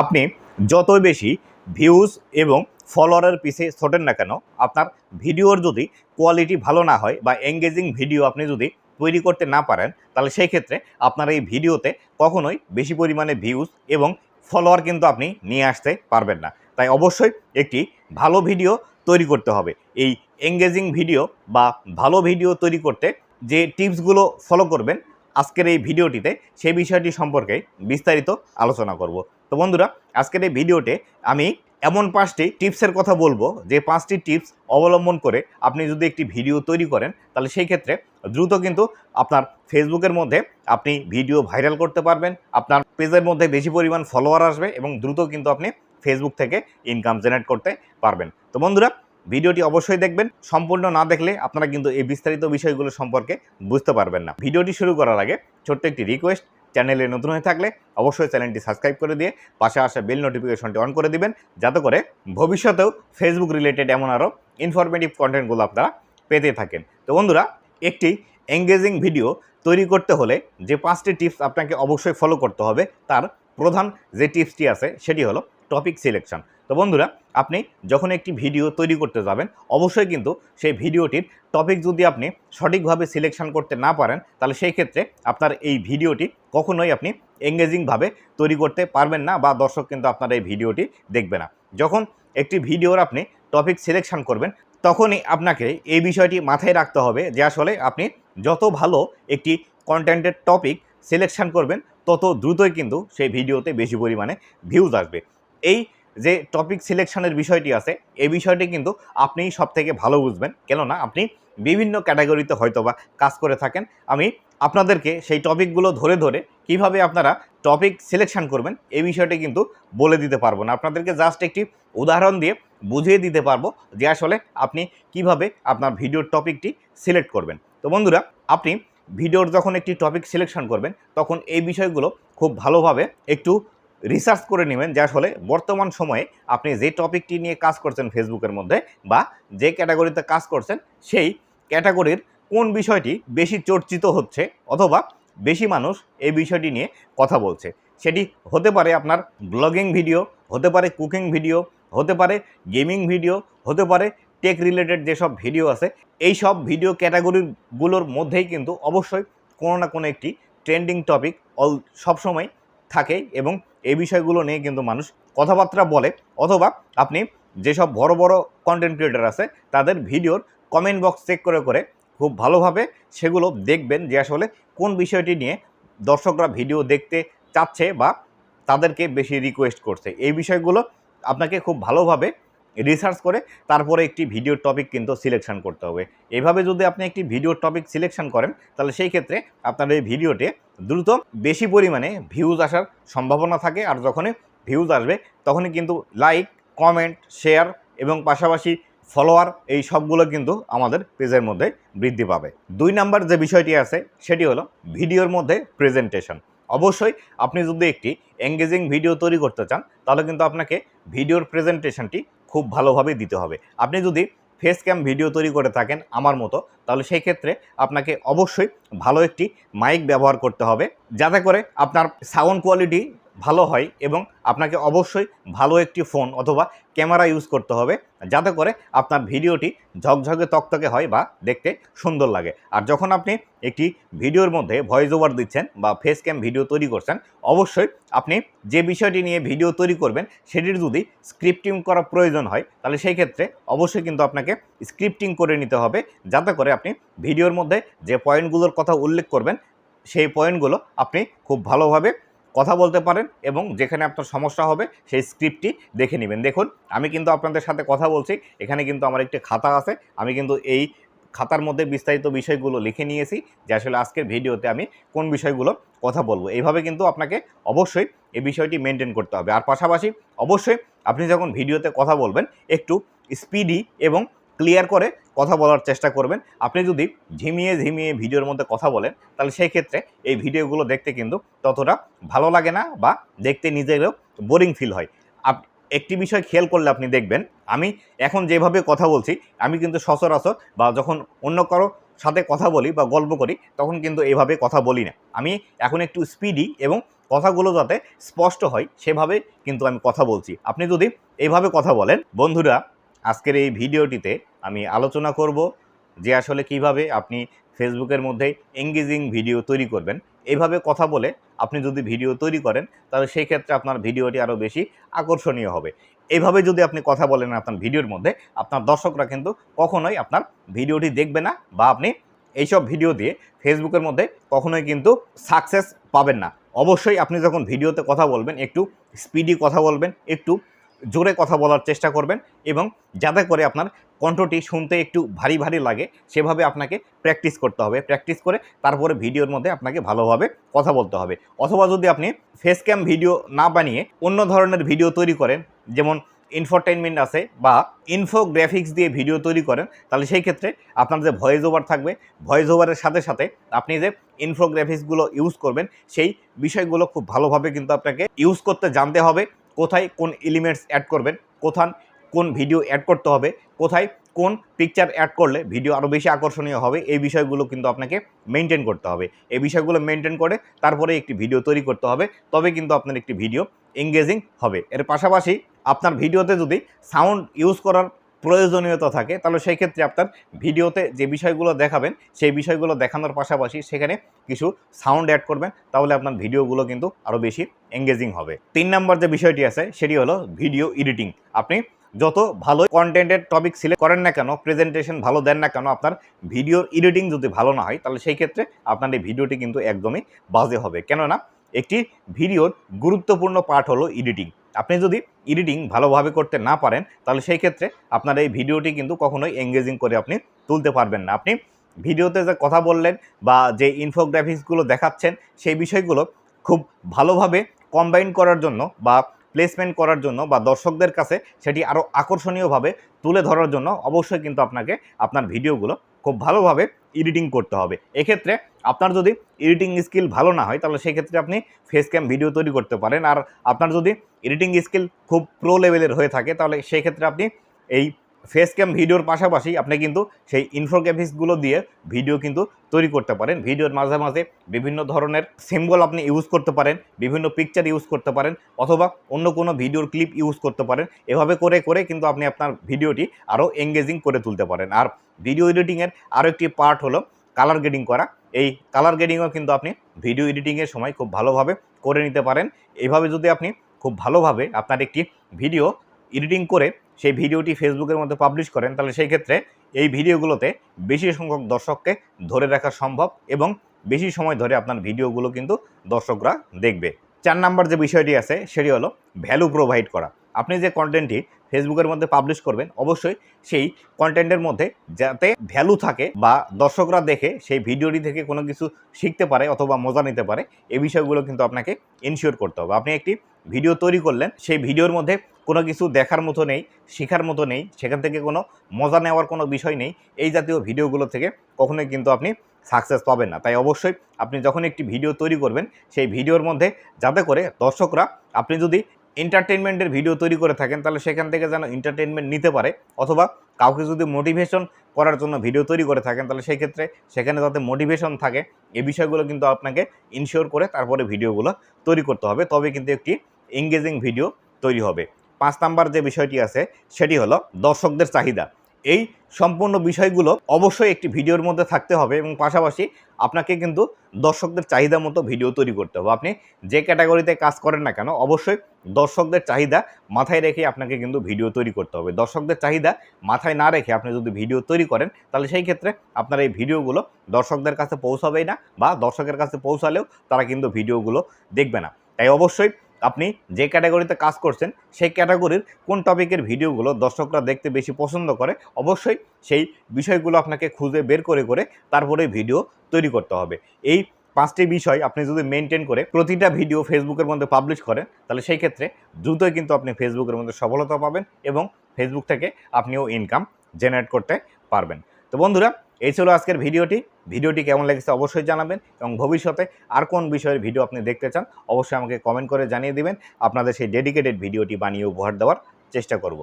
আপনি যতই বেশি ভিউজ এবং ফলোয়ারের পিছে ছোটেন না কেন, আপনার ভিডিওর যদি কোয়ালিটি ভালো না হয় বা এঙ্গেজিং ভিডিও আপনি যদি তৈরি করতে না পারেন, তাহলে সেই ক্ষেত্রে আপনার এই ভিডিওতে কখনোই বেশি পরিমাণে ভিউজ এবং ফলোয়ার কিন্তু আপনি নিয়ে আসতে পারবেন না। তাই অবশ্যই একটি ভালো ভিডিও তৈরি করতে হবে। এই এঙ্গেজিং ভিডিও বা ভালো ভিডিও তৈরি করতে যে টিপসগুলো ফলো করবেন, আজকের এই ভিডিওটিতে সেই বিষয়টি সম্পর্কে বিস্তারিত আলোচনা করব। তো বন্ধুরা, আজকের এই ভিডিওতে আমি এমন পাঁচটি টিপসের কথা বলব, যে পাঁচটি টিপস অবলম্বন করে আপনি যদি একটি ভিডিও তৈরি করেন, তাহলে সেই ক্ষেত্রে দ্রুত কিন্তু আপনার ফেসবুকের মধ্যে আপনি ভিডিও ভাইরাল করতে পারবেন, আপনার পেজের মধ্যে বেশি পরিমাণ ফলোয়ার আসবে এবং দ্রুত কিন্তু আপনি ফেসবুক থেকে ইনকাম জেনারেট করতে পারবেন। তো বন্ধুরা, ভিডিওটি অবশ্যই দেখবেন, সম্পূর্ণ না দেখলে আপনারা কিন্তু এই বিস্তারিত বিষয়গুলো সম্পর্কে বুঝতে পারবেন না। ভিডিওটি শুরু করার আগে ছোট্ট একটি রিকোয়েস্ট চ্যানেলে নতুন হয়ে থাকলে অবশ্যই চ্যানেলটি সাবস্ক্রাইব করে দিয়ে পাশে আসা বেল নোটিফিকেশনটি অন করে দিবেন, যাতে করে ভবিষ্যতেও ফেসবুক রিলেটেড এমন আরও ইনফরমেটিভ কন্টেন্টগুলো আপনারা পেতে থাকেন। তো বন্ধুরা, একটি এঙ্গেজিং ভিডিও তৈরি করতে হলে যে পাঁচটি টিপস আপনাকে অবশ্যই ফলো করতে হবে, তার প্রধান যে টিপসটি আছে সেটি হলো টপিক সিলেকশন তো বন্ধুরা, আপনি যখন একটি ভিডিও তৈরি করতে যাবেন, অবশ্যই কিন্তু সেই ভিডিওটির টপিক যদি আপনি সঠিকভাবে সিলেকশন করতে না পারেন, তাহলে সেই ক্ষেত্রে আপনার এই ভিডিওটি কখনোই আপনি এঙ্গেজিংভাবে তৈরি করতে পারবেন না বা দর্শক কিন্তু আপনার এই ভিডিওটি দেখবে না। যখন একটি ভিডিওর আপনি টপিক সিলেকশন করবেন, তখনই আপনাকে এই বিষয়টি মাথায় রাখতে হবে যে আসলে আপনি যত ভালো একটি কন্টেন্টের টপিক সিলেকশন করবেন, তত দ্রুতই কিন্তু সেই ভিডিওতে বেশি পরিমাণে ভিউজ আসবে। এই যে টপিক সিলেকশনের বিষয়টি আছে, এই বিষয়টি কিন্তু আপনিই সব থেকে ভালো বুঝবেন। কেননা আপনি বিভিন্ন ক্যাটাগরিতে হয়তো বা কাজ করে থাকেন। আমি আপনাদেরকে সেই টপিকগুলো ধরে ধরে কীভাবে আপনারা টপিক সিলেকশন করবেন, এই বিষয়টি কিন্তু বলে দিতে পারব না। আপনাদেরকে জাস্ট একটি উদাহরণ দিয়ে বুঝিয়ে দিতে পারব যে আসলে আপনি কীভাবে আপনার ভিডিওর টপিকটি সিলেক্ট করবেন। তো বন্ধুরা, আপনি ভিডিওর যখন একটি টপিক সিলেকশন করবেন, তখন এই বিষয়গুলো খুব ভালোভাবে একটু রিসার্চ করে নেবেন যে আসলে বর্তমান সময়ে আপনি যে টপিকটি নিয়ে কাজ করছেন ফেসবুকের মধ্যে বা যে ক্যাটাগরিতে কাজ করছেন, সেই ক্যাটাগরির কোন বিষয়টি বেশি চর্চিত হচ্ছে অথবা বেশি মানুষ এই বিষয়টি নিয়ে কথা বলছে? সেটি হতে পারে আপনার ব্লগিং ভিডিও হতে পারে কুকিং ভিডিও হতে পারে গেমিং ভিডিও হতে পারে টেক রিলেটেড যেসব ভিডিও আছে এই সব ভিডিও ক্যাটাগরিগুলোর মধ্যেই কিন্তু অবশ্যই কোনো না কোনো একটি ট্রেন্ডিং টপিক অল সবসময় থাকে এবং এই বিষয়গুলো নিয়ে কিন্তু মানুষ কথাবার্তা বলে অথবা আপনি যেসব বড় বড় কন্টেন্ট ক্রিয়েটার আছে, তাদের ভিডিওর কমেন্ট বক্স চেক করে করে খুব ভালোভাবে সেগুলো দেখবেন যে আসলে কোন বিষয়টি নিয়ে দর্শকরা ভিডিও দেখতে চাচ্ছে বা তাদেরকে বেশি রিকোয়েস্ট করছে। এই বিষয়গুলো আপনাকে খুব ভালোভাবে রিসার্চ করে তারপরে একটি ভিডিওর টপিক কিন্তু সিলেকশন করতে হবে। এভাবে যদি আপনি একটি ভিডিওর টপিক সিলেকশন করেন, তাহলে সেই ক্ষেত্রে আপনার এই ভিডিওতে দ্রুত বেশি পরিমাণে ভিউজ আসার সম্ভাবনা থাকে। আর যখনই ভিউজ আসবে, তখনই কিন্তু লাইক কমেন্ট শেয়ার এবং পাশাপাশি ফলোয়ার এই সবগুলো কিন্তু আমাদের পেজের মধ্যে বৃদ্ধি পাবে। দুই নাম্বার যে বিষয়টি আছে, সেটি হলো ভিডিওর মধ্যে প্রেজেন্টেশন অবশ্যই আপনি যদি একটি এঙ্গেজিং ভিডিও তৈরি করতে চান, তাহলে কিন্তু আপনাকে ভিডিওর প্রেজেন্টেশনটি খুব ভালোভাবে দিতে হবে। আপনি যদি ফেস ক্যাম ভিডিও তৈরি করে থাকেন আমার মতো, তাহলে সেই ক্ষেত্রে আপনাকে অবশ্যই ভালো একটি মাইক ব্যবহার করতে হবে। যাতে করে আপনার সাউন্ড কোয়ালিটি ভালো হয় এবং আপনাকে অবশ্যই ভালো একটি ফোন অথবা ক্যামেরা ইউজ করতে হবে, যাতে করে আপনার ভিডিওটি ঝকঝকে তকতকে হয় বা দেখতে সুন্দর লাগে। আর যখন আপনি একটি ভিডিওর মধ্যে ভয়েস ওভার দিচ্ছেন বা ফেস ক্যাম ভিডিও তৈরি করছেন, অবশ্যই আপনি যে বিষয়টি নিয়ে ভিডিও তৈরি করবেন, সেটির যদি স্ক্রিপ্টিং করা প্রয়োজন হয়, তাহলে সেই ক্ষেত্রে অবশ্যই কিন্তু আপনাকে স্ক্রিপ্টিং করে নিতে হবে, যাতে করে আপনি ভিডিওর মধ্যে যে পয়েন্টগুলোর কথা উল্লেখ করবেন, সেই পয়েন্টগুলো আপনি খুব ভালোভাবে কথা বলতে পারেন এবং যেখানে আপনার সমস্যা হবে সেই স্ক্রিপ্টটি দেখে নেবেন। দেখুন, আমি কিন্তু আপনাদের সাথে কথা বলছি, এখানে কিন্তু আমার একটি খাতা আছে, আমি কিন্তু এই খাতার মধ্যে বিস্তারিত বিষয়গুলো লিখে নিয়েছি যে আসলে আজকের ভিডিওতে আমি কোন বিষয়গুলো কথা বলব। এইভাবে কিন্তু আপনাকে অবশ্যই এই বিষয়টি মেনটেন করতে হবে। আর পাশাপাশি অবশ্যই আপনি যখন ভিডিওতে কথা বলবেন, একটু স্পিডি এবং ক্লিয়ার করে কথা বলার চেষ্টা করবেন। আপনি যদি ঝিমিয়ে ঝিমিয়ে ভিডিওর মধ্যে কথা বলেন, তাহলে সেই ক্ষেত্রে এই ভিডিওগুলো দেখতে কিন্তু ততটা ভালো লাগে না বা দেখতে নিজেরও বোরিং ফিল হয়। আপ, একটি বিষয় খেয়াল করলে আপনি দেখবেন, আমি এখন যেভাবে কথা বলছি, আমি কিন্তু সচরাচর বা যখন অন্য কারও সাথে কথা বলি বা গল্প করি, তখন কিন্তু এভাবে কথা বলি না। আমি এখন একটু স্পিডি এবং কথাগুলো যাতে স্পষ্ট হয়, সেভাবে কিন্তু আমি কথা বলছি। আপনি যদি এইভাবে কথা বলেন, বন্ধুরা আজকের এই ভিডিওটিতে আমি আলোচনা করব যে আসলে কীভাবে আপনি ফেসবুকের মধ্যে এঙ্গেজিং ভিডিও তৈরি করবেন। এইভাবে কথা বলে আপনি যদি ভিডিও তৈরি করেন, তাহলে সেই ক্ষেত্রে আপনার ভিডিওটি আরও বেশি আকর্ষণীয় হবে। এইভাবে যদি আপনি কথা বলেন আপনার ভিডিওর মধ্যে, আপনার দর্শকরা কিন্তু কখনোই আপনার ভিডিওটি দেখবে না বা আপনি এইসব ভিডিও দিয়ে ফেসবুকের মধ্যে কখনোই কিন্তু সাকসেস পাবেন না। অবশ্যই আপনি যখন ভিডিওতে কথা বলবেন, একটু স্পিডি কথা বলবেন, একটু জোরে কথা বলার চেষ্টা করবেন এবং যাতে করে আপনার কণ্ঠটি শুনতে একটু ভারী ভারী লাগে, সেভাবে আপনাকে প্র্যাকটিস করতে হবে। প্র্যাকটিস করে তারপরে ভিডিওর মধ্যে আপনাকে ভালোভাবে কথা বলতে হবে। অথবা যদি আপনি ফেস ক্যাম ভিডিও না বানিয়ে অন্য ধরনের ভিডিও তৈরি করেন, যেমন ইনফোটেনমেন্ট আছে বা ইনফোগ্রাফিক্স দিয়ে ভিডিও তৈরি করেন, তাহলে সেই ক্ষেত্রে আপনার যে ভয়েস ওভার থাকবে ভয়েস ওভারের সাথে সাথে আপনি যে ইনফোগ্রাফিক্সগুলো ইউজ করবেন, সেই বিষয়গুলো খুব ভালোভাবে কিন্তু আপনাকে ইউজ করতে জানতে হবে। কোথায় কোন এলিমেন্টস অ্যাড করবেন, কোথান কোন ভিডিও অ্যাড করতে হবে, কোথায় কোন পিকচার অ্যাড করলে ভিডিও আরও বেশি আকর্ষণীয় হবে, এই বিষয়গুলো কিন্তু আপনাকে মেনটেন করতে হবে। এই বিষয়গুলো মেনটেন করে তারপরে একটি ভিডিও তৈরি করতে হবে, তবে কিন্তু আপনার একটি ভিডিও এঙ্গেজিং হবে। এর পাশাপাশি আপনার ভিডিওতে যদি সাউন্ড ইউজ করার প্রয়োজনীয়তা থাকে, তাহলে সেই ক্ষেত্রে আপনার ভিডিওতে যে বিষয়গুলো দেখাবেন, সেই বিষয়গুলো দেখানোর পাশাপাশি সেখানে কিছু সাউন্ড অ্যাড করবেন, তাহলে আপনার ভিডিওগুলো কিন্তু আরও বেশি এঙ্গেজিং হবে। তিন নম্বর যে বিষয়টি আছে, সেটি হলো ভিডিও এডিটিং আপনি যত ভালো কন্টেন্টের টপিক সিলেক্ট করেন না কেন প্রেজেন্টেশন ভালো দেন না কেন, আপনার ভিডিওর এডিটিং যদি ভালো না হয়, তাহলে সেই ক্ষেত্রে আপনার এই ভিডিওটি কিন্তু একদমই বাজে হবে। কেননা, একটি ভিডিওর গুরুত্বপূর্ণ পার্ট হলো এডিটিং আপনি যদি এডিটিং ভালোভাবে করতে না পারেন, তাহলে সেই ক্ষেত্রে আপনার এই ভিডিওটি কিন্তু কখনোই এঙ্গেজিং করে আপনি তুলতে পারবেন না। আপনি ভিডিওতে যে কথা বললেন বা যে ইনফোগ্রাফিক্সগুলো দেখাচ্ছেন, সেই বিষয়গুলো খুব ভালোভাবে কম্বাইন করার জন্য বা প্লেসমেন্ট করার জন্য বা দর্শকদের কাছে সেটি আরও আকর্ষণীয়ভাবে তুলে ধরার জন্য অবশ্যই কিন্তু আপনাকে আপনার ভিডিওগুলো খুব ভালোভাবে এডিটিং করতে হবে। এক্ষেত্রে আপনার যদি এডিটিং স্কিল ভালো না হয়, তাহলে সেক্ষেত্রে আপনি ফেস ক্যাম ভিডিও তৈরি করতে পারেন। আর আপনার যদি এডিটিং স্কিল খুব প্রো লেভেলের হয়ে থাকে, তাহলে সেক্ষেত্রে আপনি এই ফেস ক্যাম ভিডিওর পাশাপাশি আপনি কিন্তু সেই ইনফোগ্রাফিক্সগুলো দিয়ে ভিডিও কিন্তু তৈরি করতে পারেন। ভিডিওর মাঝে মাঝে বিভিন্ন ধরনের সিম্বল আপনি ইউজ করতে পারেন, বিভিন্ন পিকচার ইউজ করতে পারেন, অথবা অন্য কোনো ভিডিওর ক্লিপ ইউজ করতে পারেন। এভাবে করে করে কিন্তু আপনি আপনার ভিডিওটি আরও এঙ্গেজিং করে তুলতে পারেন। আর ভিডিও এডিটিংয়ের আরও একটি পার্ট হলো কালার গ্রেডিং করা। এই কালার গ্রেডিংও কিন্তু আপনি ভিডিও এডিটিংয়ের সময় খুব ভালোভাবে করে নিতে পারেন। এইভাবে যদি আপনি খুব ভালোভাবে আপনার একটি ভিডিও এডিটিং করে সেই ভিডিওটি ফেসবুকের মধ্যে পাবলিশ করেন, তাহলে সেই ক্ষেত্রে এই ভিডিওগুলোতে বেশি সংখ্যক দর্শককে ধরে রাখা সম্ভব এবং বেশি সময় ধরে আপনার ভিডিওগুলো কিন্তু দর্শকরা দেখবে। চার নাম্বার যে বিষয়টি আছে, সেটি হলো ভ্যালু প্রোভাইড করা। আপনি যে কন্টেন্টটি ফেসবুকের মধ্যে পাবলিশ করবেন, অবশ্যই সেই কন্টেন্টের মধ্যে যাতে ভ্যালু থাকে বা দর্শকরা দেখে সেই ভিডিওটি থেকে কোনো কিছু শিখতে পারে অথবা মজা নিতে পারে, এই বিষয়গুলো কিন্তু আপনাকে ইনশিওর করতে হবে। আপনি একটি ভিডিও তৈরি করলেন, সেই ভিডিওর মধ্যে কোনো কিছু দেখার মতো নেই, শেখার মতো নেই, সেখান থেকে কোনো মজা নেওয়ার কোনো বিষয় নেই, এই জাতীয় ভিডিওগুলো থেকে কখনোই কিন্তু আপনি সাকসেস পাবেন না। তাই অবশ্যই আপনি যখন একটি ভিডিও তৈরি করবেন, সেই ভিডিওর মধ্যে যাতে করে দর্শকরা, আপনি যদি এন্টারটেনমেন্টের ভিডিও তৈরি করে থাকেন, তাহলে সেখান থেকে যেন এন্টারটেনমেন্ট নিতে পারে। অথবা কাউকে যদি মোটিভেশন করার জন্য ভিডিও তৈরি করে থাকেন, তাহলে সেই ক্ষেত্রে সেখানে যাতে মোটিভেশন থাকে এই বিষয়গুলো কিন্তু আপনাকে ইনশিওর করে তারপরে ভিডিওগুলো তৈরি করতে হবে। তবে কিন্তু একটি এঙ্গেজিং ভিডিও তৈরি হবে। পাঁচ নাম্বার যে বিষয়টি আছে, সেটি হলো দর্শকদের চাহিদা। এই সম্পূর্ণ বিষয়গুলো অবশ্যই একটি ভিডিওর মধ্যে থাকতে হবে এবং পাশাপাশি আপনাকে কিন্তু দর্শকদের চাহিদা মতো ভিডিও তৈরি করতে হবে। আপনি যে ক্যাটাগরিতে কাজ করেন না কেন, অবশ্যই দর্শকদের চাহিদা মাথায় রেখে আপনাকে কিন্তু ভিডিও তৈরি করতে হবে। দর্শকদের চাহিদা মাথায় না রেখে আপনি যদি ভিডিও তৈরি করেন, তাহলে সেই ক্ষেত্রে আপনার এই ভিডিওগুলো দর্শকদের কাছে পৌঁছাবেই না বা দর্শকের কাছে পৌঁছালেও তারা কিন্তু ভিডিওগুলো দেখবে না। তাই অবশ্যই আপনি যে ক্যাটাগরিতে কাজ করছেন, সেই ক্যাটাগরির কোন টপিকের ভিডিওগুলো দর্শকরা দেখতে বেশি পছন্দ করে, অবশ্যই সেই বিষয়গুলো আপনাকে খুঁজে বের করে করে তারপরে ভিডিও তৈরি করতে হবে। এই পাঁচটি বিষয় আপনি যদি মেনটেন করে প্রতিটা ভিডিও ফেসবুকের মধ্যে পাবলিশ করেন, তাহলে সেই ক্ষেত্রে দ্রুতই কিন্তু আপনি ফেসবুকের মধ্যে সফলতা পাবেন এবং ফেসবুক থেকে আপনিও ইনকাম জেনারেট করতে পারবেন। তো বন্ধুরা, এই ছিল আজকের ভিডিওটি ভিডিওটি কেমন লেগেছে অবশ্যই জানাবেন এবং ভবিষ্যতে আর কোন বিষয়ের ভিডিও আপনি দেখতে চান, অবশ্যই আমাকে কমেন্ট করে জানিয়ে দিবেন। আপনাদের সেই ডেডিকেটেড ভিডিওটি বানিয়ে উপহার দেওয়ার চেষ্টা করব।